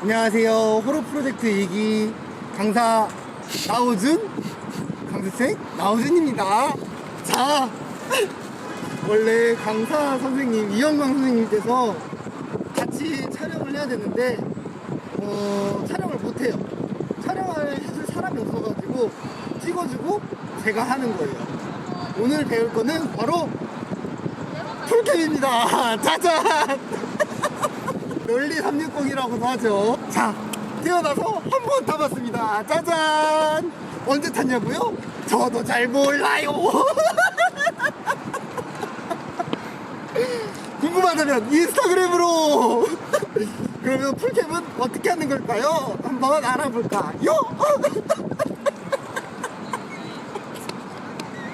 안녕하세요. 호러 프로젝트 2기 강사 나오준 강습생 나오준입니다. 자, 원래 강사 선생님 이영광 선생님께서 같이 촬영을 해야 되는데 어, 촬영을 못해요. 촬영을 해줄 사람이 없어가지고 찍어주고 제가 하는 거예요. 오늘 배울 거는 바로 풀캠입니다. 짜잔! 논리 360이라고도 하죠. 자, 태어나서 한 번 타봤습니다. 짜잔! 언제 탔냐고요? 저도 잘 몰라요. 궁금하다면 인스타그램으로. 그러면 풀캠은 어떻게 하는 걸까요? 한번 알아볼까요?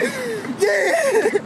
예!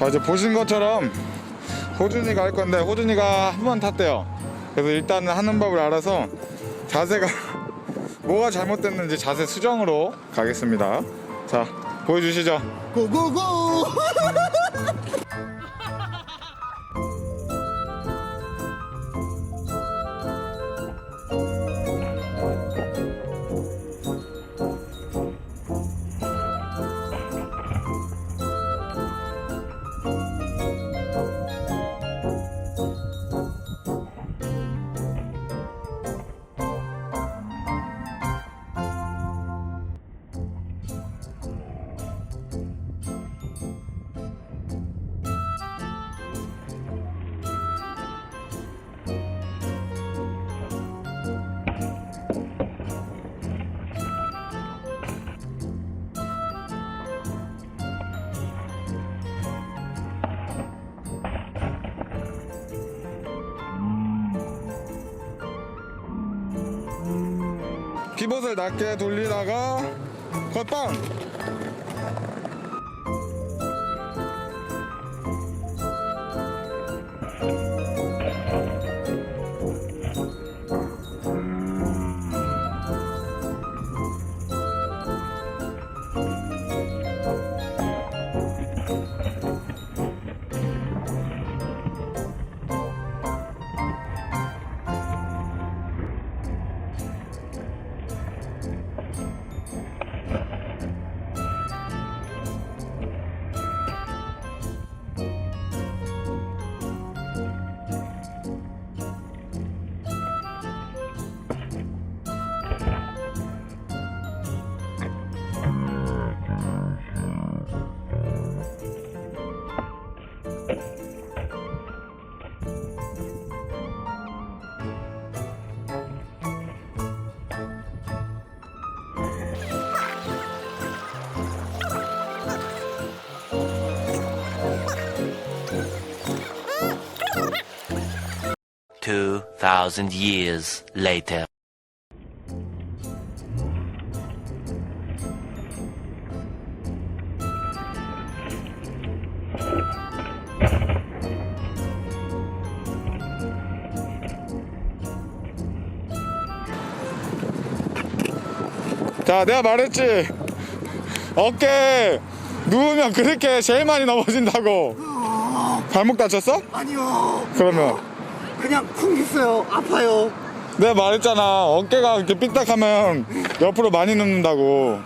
자 이제 보신 것처럼 호준이가 할 건데 호준이가 한 번 탔대요. 그래서 일단은 하는 법을 알아서 자세가 뭐가 잘못됐는지 자세 수정으로 가겠습니다. 자 보여주시죠. 고고고! 피봇을 낮게 돌리다가 컷빵 Two thousand years later. 자 내가 말했지 어깨 누우면 그렇게 제일 많이 넘어진다고 발목 다쳤어? 아니요. 그러면 그냥 쿵 했어요. 아파요. 내가 말했잖아. 어깨가 이렇게 삐딱하면 옆으로 많이 눕는다고.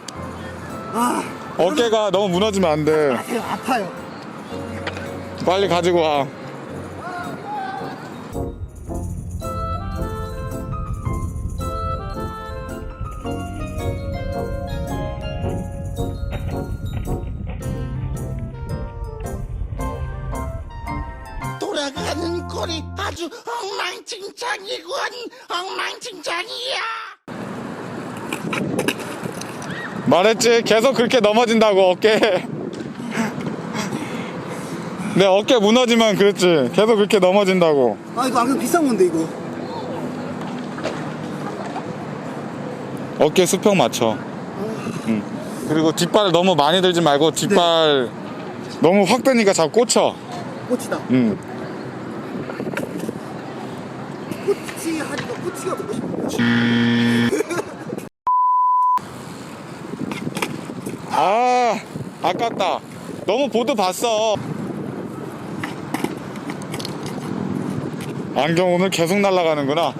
아 어깨가 너무 무너지면 안돼. 제가 아파요. 빨리 가지고 와 돌아가는 꼴이 아주 엉망진창이군. 엉망진창이야. 말했지? 계속 그렇게 넘어진다고 어깨. 내 어깨 무너지면 그랬지. 계속 그렇게 넘어진다고. 아 이거 안경 비싼 건데 이거. 어깨 수평 맞춰. 응. 그리고 뒷발 너무 많이 들지 말고 뒷발 너무 확 드니까 자꾸 꽂혀. 꼬치다. 응. 꼬치 하니까 꼬치가 먹고 싶은데 아 아깝다. 너무 보드 봤어. 안경 오늘 계속 날아가는구나.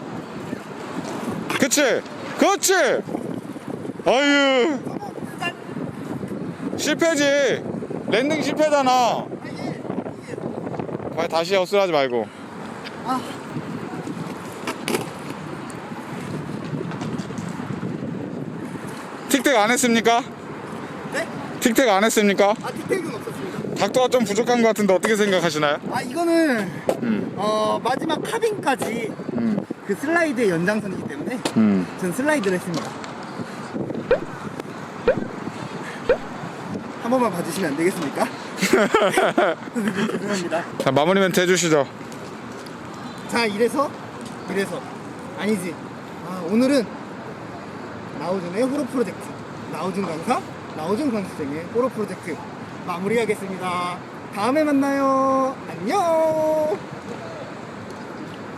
그치? 그렇지? 아유. 실패지. 랜딩 실패잖아. 빨리 다시 헛술하지 말고. 아 틱택 안 했습니까? 네? 틱택 안 했습니까? 아 틱택은 없었습니다 각도가 좀 부족한 것 같은데 어떻게 생각하시나요? 아 이거는 음, 어 마지막 카빙까지 음, 그 슬라이드의 연장선이기 때문에 음. 전 슬라이드를 했습니다 한 번만 봐주시면 안 되겠습니까? 선생님 죄송합니다 자 마무리 멘트 해주시죠 자 이래서 이래서 아니지 아 오늘은 나우준의 호로 프로젝트 나우준 강사 나우준 강수생의 호로 프로젝트 마무리하겠습니다. 다음에 만나요. 안녕!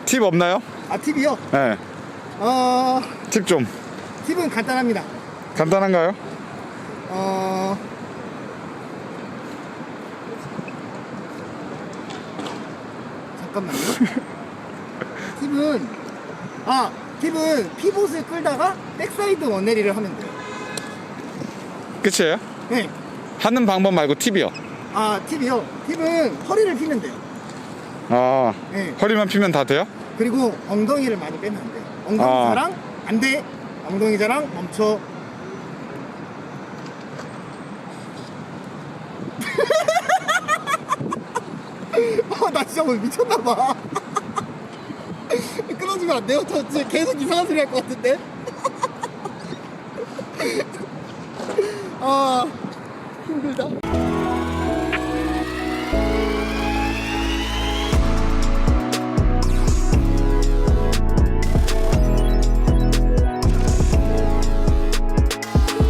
팁 없나요? 아 팁이요? 네, 어 팁 좀. 팁은 간단합니다. 간단한가요? 어 잠깐만요. 팁은 아 팁은 피봇을 끌다가 백사이드 원내리를 하면 돼요 끝이에요? 네. 하는 방법 말고 팁이요 아 팁이요 팁은 허리를 피면 돼요 아 네. 허리만 피면 다 돼요? 그리고 엉덩이를 많이 빼면 안 돼요 엉덩이 아. 자랑 안 돼 엉덩이 자랑 멈춰 아, 나 진짜 오늘 미쳤나 봐 끊어지면 안 돼요? 저 진짜 계속 이상한 소리 할 것 같은데 아 힘들다